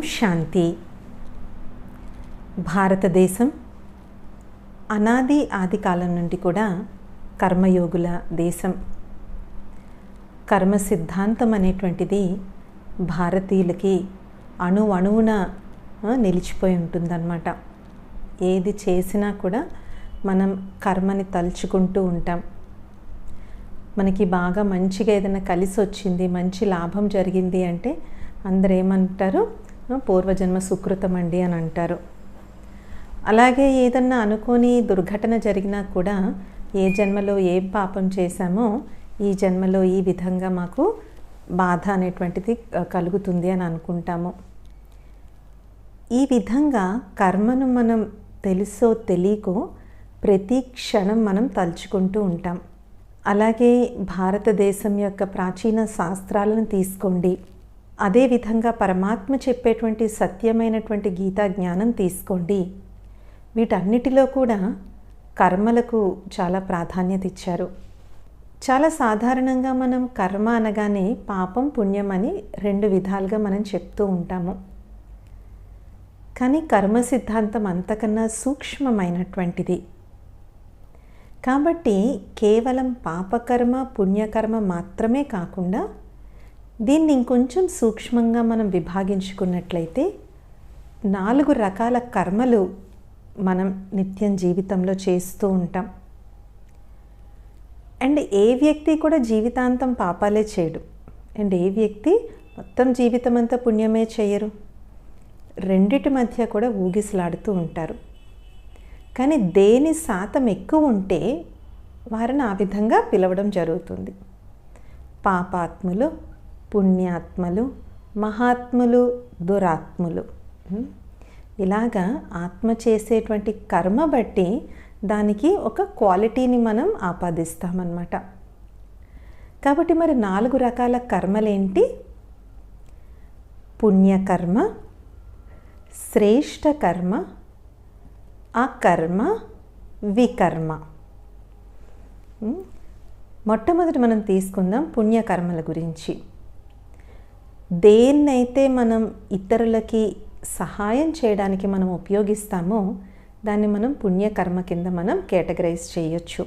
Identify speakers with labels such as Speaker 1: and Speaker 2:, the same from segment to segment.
Speaker 1: శాంతి. భారతదేశం అనాది ఆది కాలం నుండి కూడా కర్మయోగుల దేశం. కర్మ సిద్ధాంతం అనేటువంటిది భారతీయులకి అణు అణువున నిలిచిపోయి ఉంటుందన్నమాట. ఏది చేసినా కూడా మనం కర్మని తలుచుకుంటూ ఉంటాం. మనకి బాగా మంచిగా ఏదైనా కలిసి వచ్చింది మంచి లాభం జరిగింది అంటే అందరు ఏమంటారు పూర్వజన్మ సుకృతం అండి అని అంటారు. అలాగే ఏదన్నా అనుకోని దుర్ఘటన జరిగినా కూడా ఏ జన్మలో ఏం పాపం చేశామో ఈ జన్మలో ఈ విధంగా మాకు బాధ అనేటువంటిది కలుగుతుంది అని అనుకుంటాము. ఈ విధంగా కర్మను మనం తెలుసో తెలియకో ప్రతి క్షణం మనం తలుచుకుంటూ ఉంటాం. అలాగే భారతదేశం యొక్క ప్రాచీన శాస్త్రాలను తీసుకోండి. అదేవిధంగా పరమాత్మ చెప్పేటువంటి సత్యమైనటువంటి గీతా జ్ఞానం తీసుకోండి. వీటన్నిటిలో కూడా కర్మలకు చాలా ప్రాధాన్యత ఇచ్చారు. చాలా సాధారణంగా మనం కర్మ అనగానే పాపం పుణ్యం అని రెండు విధాలుగా మనం చెప్తూ ఉంటాము. కానీ కర్మ సిద్ధాంతం అంతకన్నా సూక్ష్మమైనటువంటిది. కాబట్టి కేవలం పాపకర్మ పుణ్యకర్మ మాత్రమే కాకుండా దీన్ని ఇంకొంచెం సూక్ష్మంగా మనం విభాగించుకున్నట్లయితే నాలుగు రకాల కర్మలు మనం నిత్యం జీవితంలో చేస్తూ ఉంటాం. అండ్ ఏ వ్యక్తి కూడా జీవితాంతం పాపాలే చేయడు. అండ్ ఏ వ్యక్తి మొత్తం జీవితం అంతా పుణ్యమే చేయరు. రెండిటి మధ్య కూడా ఊగిసలాడుతూ ఉంటారు. కానీ దేని శాతం ఎక్కువ ఉంటే వారిని ఆ విధంగా పిలవడం జరుగుతుంది. పాపాత్ములు పుణ్యాత్మలు మహాత్ములు దురాత్ములు. ఇలాగా ఆత్మ చేసేటువంటి కర్మ బట్టి దానికి ఒక క్వాలిటీని మనం ఆపాదిస్తామన్నమాట. కాబట్టి మరి నాలుగు రకాల కర్మలేంటి? పుణ్యకర్మ శ్రేష్ట కర్మ అకర్మ వికర్మ. మొట్టమొదటి మనం తీసుకుందాం పుణ్యకర్మల గురించి. దేన్నైతే మనం ఇతరులకి సహాయం చేయడానికి మనం ఉపయోగిస్తామో దాన్ని మనం పుణ్యకర్మ కింద మనం కేటగరైజ్ చేయొచ్చు.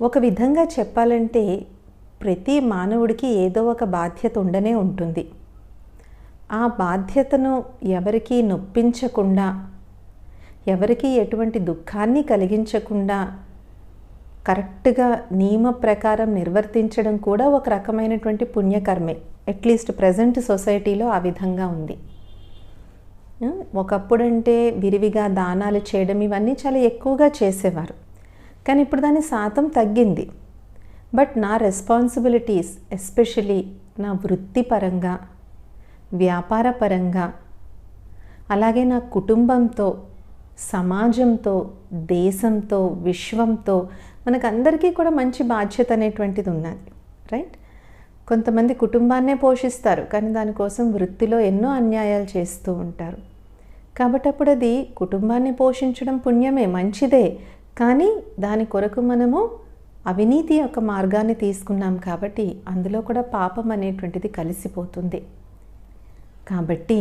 Speaker 1: ఒక విధంగా చెప్పాలంటే ప్రతి మానవుడికి ఏదో ఒక బాధ్యత ఉండనే ఉంటుంది. ఆ బాధ్యతను ఎవరికీ నొప్పించకుండా ఎవరికీ ఎటువంటి దుఃఖాన్ని కలిగించకుండా కరెక్ట్గా నియమ ప్రకారం నిర్వర్తించడం కూడా ఒక రకమైనటువంటి పుణ్యకర్మే. అట్లీస్ట్ ప్రజెంట్ సొసైటీలో ఆ విధంగా ఉంది. ఒకప్పుడంటే విరివిగా దానాలు చేయడం ఇవన్నీ చాలా ఎక్కువగా చేసేవారు. కానీ ఇప్పుడు దాని శాతం తగ్గింది. బట్ నా రెస్పాన్సిబిలిటీస్ ఎస్పెషలీ నా వృత్తిపరంగా వ్యాపారపరంగా అలాగే నా కుటుంబంతో సమాజంతో దేశంతో విశ్వంతో మనకందరికీ కూడా మంచి బాధ్యత అనేటువంటిది ఉన్నది. రైట్? కొంతమంది కుటుంబాన్నే పోషిస్తారు కానీ దానికోసం వృత్తిలో ఎన్నో అన్యాయాలు చేస్తూ ఉంటారు. కాబట్టి అప్పుడు అది కుటుంబాన్ని పోషించడం పుణ్యమే మంచిదే. కానీ దాని కొరకు మనము అవినీతి యొక్క మార్గాన్ని తీసుకున్నాం కాబట్టి అందులో కూడా పాపం అనేటువంటిది కలిసిపోతుంది. కాబట్టి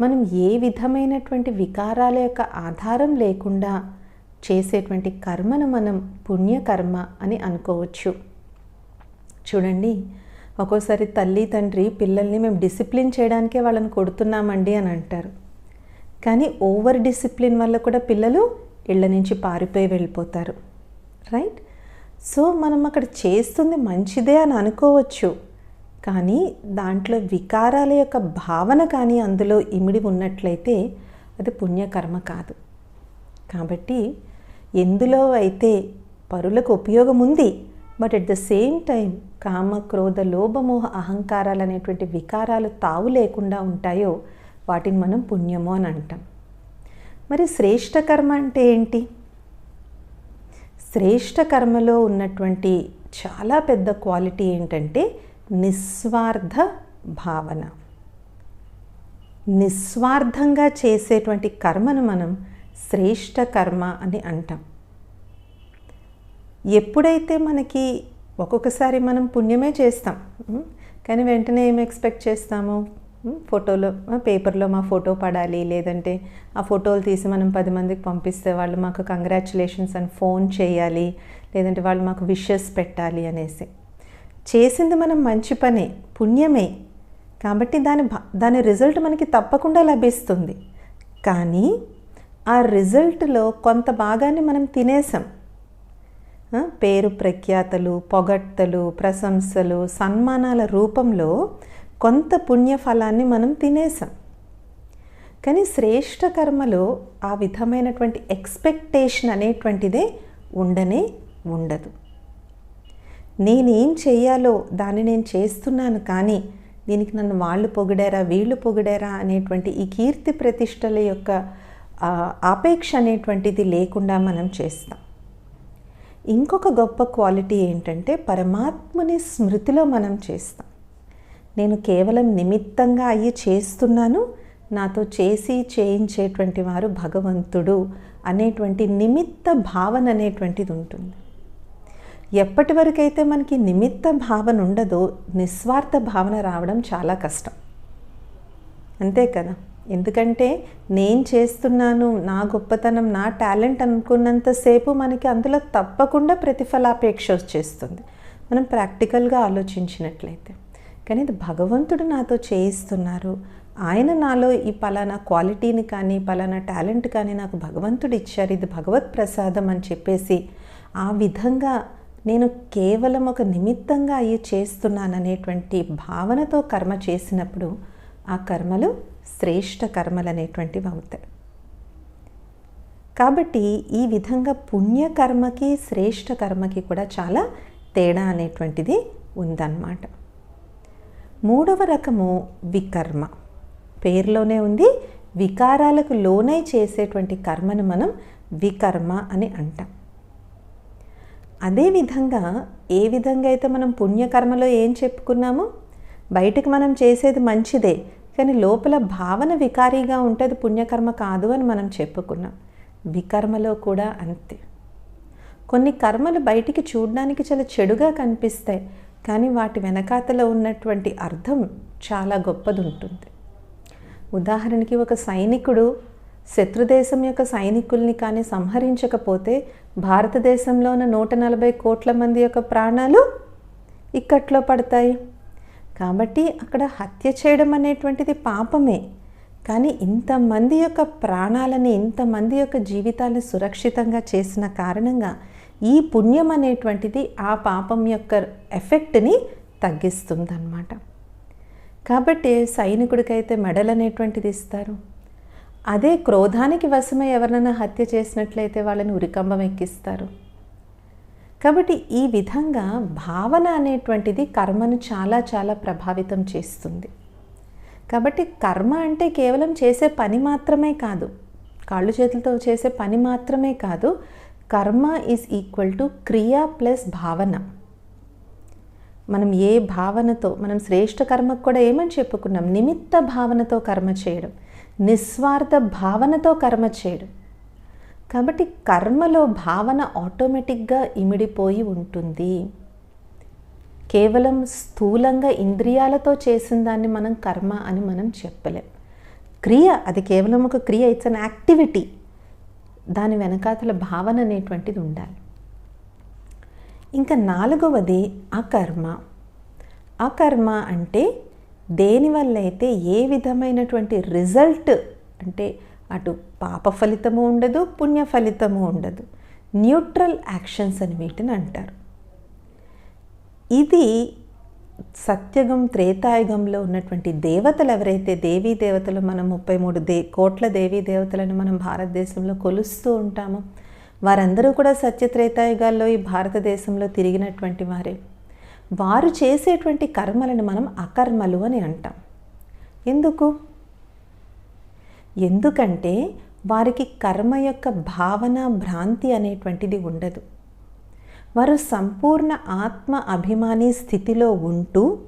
Speaker 1: మనం ఏ విధమైనటువంటి వికారాల యొక్క ఆధారం లేకుండా చేసేటువంటి కర్మను మనం పుణ్యకర్మ అని అనుకోవచ్చు. చూడండి ఒక్కోసారి తల్లి తండ్రి పిల్లల్ని మేము డిసిప్లిన్ చేయడానికే వాళ్ళని కొడుతున్నామండి అని అంటారు. కానీ ఓవర్ డిసిప్లిన్ వల్ల కూడా పిల్లలు ఇళ్ళ నుంచి పారిపోయి వెళ్ళిపోతారు. రైట్? సో మనం అక్కడ చేస్తుంది మంచిదే అని అనుకోవచ్చు. కానీ దాంట్లో వికారాల యొక్క భావన కానీ అందులో ఇమిడి ఉన్నట్లయితే అది పుణ్యకర్మ కాదు. కాబట్టి ఎందులో అయితే పరులకు ఉపయోగం ఉంది but at the same time కామ క్రోధ లోభమోహ అహంకారాలు అనేటువంటి వికారాలు తావు లేకుండా ఉంటాయో వాటిని మనం పుణ్యము అని అంటాం. మరి శ్రేష్ట కర్మ అంటే ఏంటి? శ్రేష్ట కర్మలో ఉన్నటువంటి చాలా పెద్ద క్వాలిటీ ఏంటంటే నిస్వార్థ భావన. నిస్వార్థంగా చేసేటువంటి కర్మను మనం శ్రేష్ట కర్మ అని అంటాం. ఎప్పుడైతే మనకి ఒక్కొక్కసారి మనం పుణ్యమే చేస్తాం కానీ వెంటనే ఏం ఎక్స్పెక్ట్ చేస్తాము? ఫోటోలో పేపర్లో మా ఫోటో పడాలి లేదంటే ఆ ఫోటోలు తీసి మనం పది మందికి పంపిస్తే వాళ్ళు మాకు కంగ్రాచులేషన్స్ అని ఫోన్ చేయాలి లేదంటే వాళ్ళు మాకు విషెస్ పెట్టాలి అనేసి. చేసింది మనం మంచి పనే పుణ్యమే. కాబట్టి దాని దాని రిజల్ట్ మనకి తప్పకుండా లభిస్తుంది. కానీ ఆ రిజల్ట్లో కొంత భాగాన్ని మనం తినేసాం. పేరు ప్రఖ్యాతలు పొగడ్తలు ప్రశంసలు సన్మానాల రూపంలో కొంత పుణ్యఫలాన్ని మనం తినేసాం కానీ శ్రేష్ఠ కర్మలో ఆ విధమైనటువంటి ఎక్స్పెక్టేషన్ అనేటువంటిదే ఉండనే ఉండదు. నేనేం చేయాలో దాన్ని నేను చేస్తున్నాను కానీ దీనికి నన్ను వాళ్ళు పొగిడారా వీళ్ళు పొగిడారా అనేటువంటి ఈ కీర్తి ప్రతిష్టల యొక్క ఆపేక్ష అనేటువంటిది లేకుండా మనం చేస్తాం. ఇంకొక గొప్ప క్వాలిటీ ఏంటంటే పరమాత్మని స్మృతిలో మనం చేస్తాం. నేను కేవలం నిమిత్తంగా అయ్యి చేస్తున్నాను నాతో చేసి చేయించేటువంటి వారు భగవంతుడు అనేటువంటి నిమిత్త భావన అనేటువంటిది ఉంటుంది. ఎప్పటి వరకైతే మనకి నిమిత్త భావన ఉండదో నిస్వార్థ భావన రావడం చాలా కష్టం. అంతే కదా? ఎందుకంటే నేను చేస్తున్నాను నా గొప్పతనం నా టాలెంట్ అనుకున్నంతసేపు మనకి అందులో తప్పకుండా ప్రతిఫలాపేక్ష వచ్చేస్తుంది. మనం ప్రాక్టికల్గా ఆలోచించినట్లయితే. కానీ ఇది భగవంతుడు నాతో చేయిస్తున్నారు. ఆయన నాలో ఈ పలానా క్వాలిటీని కానీ పలానా టాలెంట్ కానీ నాకు భగవంతుడు ఇచ్చారు. ఇది భగవత్ ప్రసాదం అని చెప్పేసి ఆ విధంగా నేను కేవలం ఒక నిమిత్తంగా అయ్యి చేస్తున్నాననేటువంటి భావనతో కర్మ చేసినప్పుడు ఆ కర్మలు శ్రేష్ట కర్మలు అనేటువంటివి అవుతాయి. కాబట్టి ఈ విధంగా పుణ్యకర్మకి శ్రేష్ఠ కర్మకి కూడా చాలా తేడా అనేటువంటిది ఉందన్నమాట. మూడవ రకము వికర్మ. పేరులోనే ఉంది. వికారాలకు లోనై చేసేటువంటి కర్మను మనం వికర్మ అని అంటాం. అదేవిధంగా ఏ విధంగా అయితే మనం పుణ్యకర్మలో ఏం చెప్పుకున్నామో బయటకు మనం చేసేది మంచిదే. కానీ లోపల భావన వికారీగా ఉంటుంది పుణ్యకర్మ కాదు అని మనం చెప్పుకున్నాం. వికర్మలో కూడా అంతే. కొన్ని కర్మలు బయటికి చూడడానికి చాలా చెడుగా కనిపిస్తాయి కానీ వాటి వెనకాతలో ఉన్నటువంటి అర్థం చాలా గొప్పది ఉంటుంది ఉదాహరణకి ఒక సైనికుడు శత్రుదేశం యొక్క సైనికుల్ని కానీ సంహరించకపోతే భారతదేశంలో ఉన్న నూట నలభై కోట్ల మంది యొక్క ప్రాణాలు ఇక్కట్లో పడతాయి. కాబట్టి అక్కడ హత్య చేయడం అనేటువంటిది పాపమే. కానీ ఇంతమంది యొక్క ప్రాణాలని ఇంతమంది యొక్క జీవితాలను సురక్షితంగా చేసిన కారణంగా ఈ పుణ్యం అనేటువంటిది ఆ పాపం యొక్క ఎఫెక్ట్ని తగ్గిస్తుందన్నమాట. కాబట్టి సైనికుడికైతే మెడల్ అనేటువంటిది ఇస్తారు. అదే క్రోధానికి వశమై ఎవరినైనా హత్య చేసినట్లయితే వాళ్ళని ఉరికంబం ఎక్కిస్తారు. కాబట్టి ఈ విధంగా భావన అనేటువంటిది కర్మను చాలా చాలా ప్రభావితం చేస్తుంది. కాబట్టి కర్మ అంటే కేవలం చేసే పని మాత్రమే కాదు కాళ్ళు చేతులతో చేసే పని మాత్రమే కాదు కర్మ ఈజ్ ఈక్వల్ టు క్రియ ప్లస్ భావన. మనం ఏ భావనతో మనం శ్రేష్ఠ కర్మకు కూడా ఏమని చెప్పుకున్నాం? నిమిత్త భావనతో కర్మ చేయడం నిస్వార్థ భావనతో కర్మ చేయడం. కాబట్టి కర్మలో భావన ఆటోమేటిక్గా ఇమిడిపోయి ఉంటుంది. కేవలం స్థూలంగా ఇంద్రియాలతో చేసిన దాన్ని మనం కర్మ అని మనం చెప్పలేం. క్రియ అది కేవలం ఒక క్రియ ఇట్స్ అన్ యాక్టివిటీ దాని వెనకాతల భావన అనేటువంటిది ఉండాలి. ఇంకా నాలుగవది అకర్మ. అకర్మ అంటే దేనివల్ల అయితే ఏ విధమైనటువంటి రిజల్ట్ అంటే అటు పాప ఫలితము ఉండదు పుణ్య ఫలితము ఉండదు. న్యూట్రల్ యాక్షన్స్ అని వీటిని అంటారు. ఇది సత్యగం త్రేతాయుగంలో ఉన్నటువంటి దేవతలు ఎవరైతే దేవీ దేవతలు మనం ముప్పై మూడు దే కోట్ల దేవీ దేవతలను మనం భారతదేశంలో కొలుస్తూ ఉంటామో వారందరూ కూడా సత్య త్రేతాయుగాల్లో ఈ భారతదేశంలో తిరిగినటువంటి వారే. వారు చేసేటువంటి కర్మలను మనం అకర్మలు అని అంటాం. ఎందుకు? ఎందుకంటే వారికి కర్మ యొక్క భావన భ్రాంతి అనేటువంటిది ఉండదు. వారు సంపూర్ణ ఆత్మ అభిమాని స్థితిలో ఉంటూ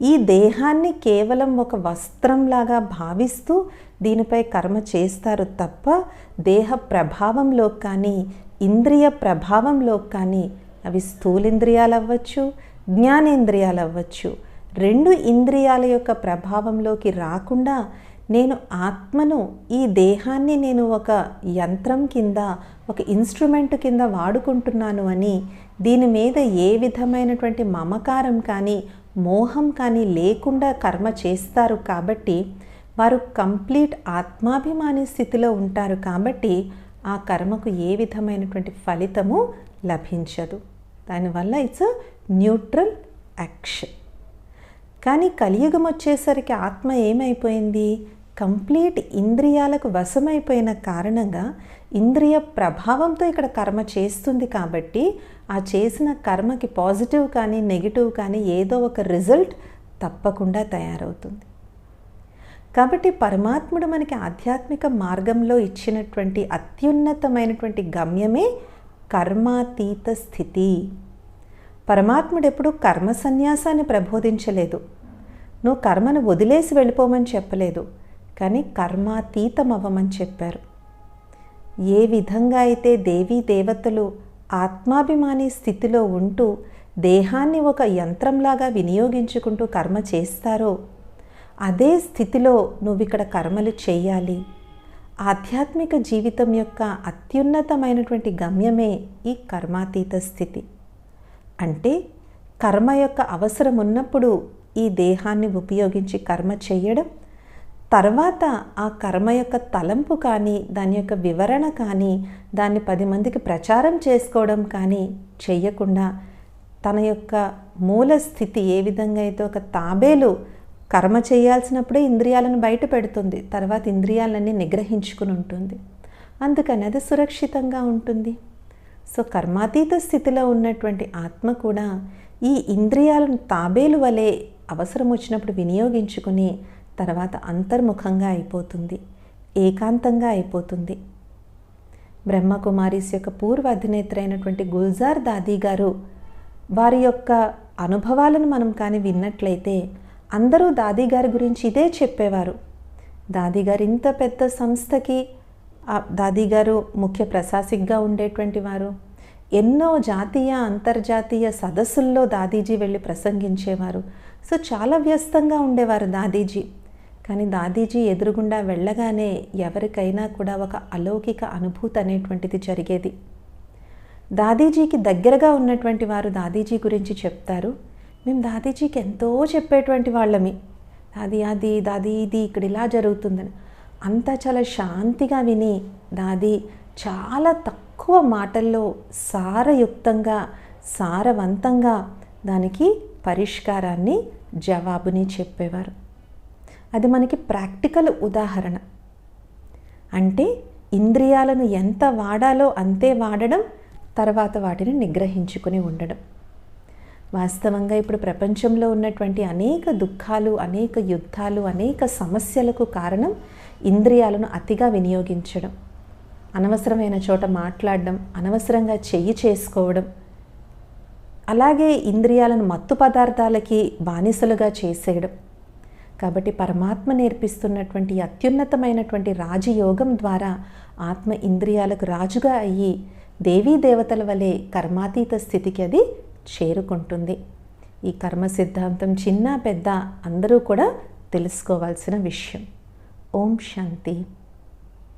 Speaker 1: ఈ దేహాన్ని కేవలం ఒక వస్త్రంలాగా భావిస్తూ దీనిపై కర్మ చేస్తారు తప్ప దేహ ప్రభావంలో కానీ ఇంద్రియ ప్రభావంలో కానీ అవి స్థూలేంద్రియాలు అవ్వచ్చు జ్ఞానేంద్రియాలు అవ్వచ్చు రెండు ఇంద్రియాల యొక్క ప్రభావంలోకి రాకుండా నేను ఆత్మను ఈ దేహాన్ని నేను ఒక యంత్రం కింద ఒక ఇన్స్ట్రుమెంట్ కింద వాడుకుంటున్నాను అని దీని మీద ఏ విధమైనటువంటి మమకారం కానీ మోహం కానీ లేకుండా కర్మ చేస్తారు కాబట్టి వారు కంప్లీట్ ఆత్మాభిమాని స్థితిలో ఉంటారు కాబట్టి ఆ కర్మకు ఏ విధమైనటువంటి ఫలితము లభించదు. దానివల్ల ఇట్స్ న్యూట్రల్ యాక్షన్. కానీ కలియుగం వచ్చేసరికి ఆత్మ ఏమైపోయింది? కంప్లీట్ ఇంద్రియాలకు వశమైపోయిన కారణంగా ఇంద్రియ ప్రభావంతో ఇక్కడ కర్మ చేస్తుంది కాబట్టి ఆ చేసిన కర్మకి పాజిటివ్ కానీ నెగిటివ్ కానీ ఏదో ఒక రిజల్ట్ తప్పకుండా తయారవుతుంది. కాబట్టి పరమాత్ముడు మనకి ఆధ్యాత్మిక మార్గంలో ఇచ్చినటువంటి అత్యున్నతమైనటువంటి గమ్యమే కర్మాతీత స్థితి. పరమాత్ముడు ఎప్పుడు కర్మ సన్యాసాన్ని ప్రబోధించలేదు. నువ్వు కర్మను వదిలేసి వెళ్ళిపోమని చెప్పలేదు. కానీ కర్మాతీతం అవ్వమని చెప్పారు. ఏ విధంగా అయితే దేవీ దేవతలు ఆత్మాభిమాని స్థితిలో ఉంటూ దేహాన్ని ఒక యంత్రంలాగా వినియోగించుకుంటూ కర్మ చేస్తారో అదే స్థితిలో నువ్వు ఇక్కడ కర్మలు చేయాలి. ఆధ్యాత్మిక జీవితం యొక్క అత్యున్నతమైనటువంటి గమ్యమే ఈ కర్మాతీత స్థితి. అంటే కర్మ యొక్క అవసరం ఉన్నప్పుడు ఈ దేహాన్ని ఉపయోగించి కర్మ చేయడం తర్వాత ఆ కర్మ యొక్క తలంపు కానీ దాని యొక్క వివరణ కానీ దాన్ని పది మందికి ప్రచారం చేసుకోవడం కానీ చెయ్యకుండా తన యొక్క మూల స్థితి ఏ విధంగా అయితే ఒక తాబేలు కర్మ చేయాల్సినప్పుడే ఇంద్రియాలను బయట పెడుతుంది తర్వాత ఇంద్రియాలన్నీ నిగ్రహించుకుని ఉంటుంది. అందుకని అది సురక్షితంగా ఉంటుంది. సో కర్మాతీత స్థితిలో ఉన్నటువంటి ఆత్మ కూడా ఈ ఇంద్రియాలను తాబేలు వలె అవసరం వచ్చినప్పుడు వినియోగించుకుని తర్వాత అంతర్ముఖంగా అయిపోతుంది ఏకాంతంగా అయిపోతుంది. బ్రహ్మకుమారీస్ యొక్క పూర్వ అధినేత్ర అయినటువంటి గుల్జార్ దాదీ గారు వారి యొక్క అనుభవాలను మనం కానీ విన్నట్లయితే అందరూ దాదీ గారి గురించి ఇదే చెప్పేవారు. దాదీ గారు ఇంత పెద్ద సంస్థకి దాదీ గారు ముఖ్య ప్రశాసిక్గా ఉండేటువంటి వారు. ఎన్నో జాతీయ అంతర్జాతీయ సదస్సుల్లో దాదీజీ వెళ్ళి ప్రసంగించేవారు. సో చాలా వ్యస్తంగా ఉండేవారు దాదీజీ. కానీ దాదీజీ ఎదురుగుండా వెళ్ళగానే ఎవరికైనా కూడా ఒక అలౌకిక అనుభూతి అనేటువంటిది జరిగేది. దాదీజీకి దగ్గరగా ఉన్నటువంటి వారు దాదీజీ గురించి చెప్తారు. మేము దాదీజీకి ఎంతో చెప్పేటువంటి వాళ్ళమి. దాది అది దాది ఇది ఇక్కడ ఇలా జరుగుతుందని. అంతా చాలా శాంతిగా విని దాది చాలా తక్కువ మాటల్లో సారయుక్తంగా సారవంతంగా దానికి పరిష్కారాన్ని జవాబుని చెప్పేవారు. అది మనకి ప్రాక్టికల్ ఉదాహరణ. అంటే ఇంద్రియాలను ఎంత వాడాలో అంతే వాడడం తర్వాత వాటిని నిగ్రహించుకుని ఉండడం. వాస్తవంగా ఇప్పుడు ప్రపంచంలో ఉన్నటువంటి అనేక దుఃఖాలు అనేక యుద్ధాలు అనేక సమస్యలకు కారణం ఇంద్రియాలను అతిగా వినియోగించడం. అనవసరమైన చోట మాట్లాడడం అనవసరంగా చెయ్యి చేసుకోవడం. అలాగే ఇంద్రియాలను మత్తు పదార్థాలకి బానిసలుగా చేసేయడం. కాబట్టి పరమాత్మ నేర్పిస్తున్నటువంటి అత్యున్నతమైనటువంటి రాజయోగం ద్వారా ఆత్మ ఇంద్రియాలకు రాజుగా అయ్యి దేవీ దేవతల వలె కర్మాతీత స్థితికి అది చేరుకుంటుంది. ఈ కర్మ సిద్ధాంతం చిన్న పెద్ద అందరూ కూడా తెలుసుకోవాల్సిన విషయం. ఓం శాంతి.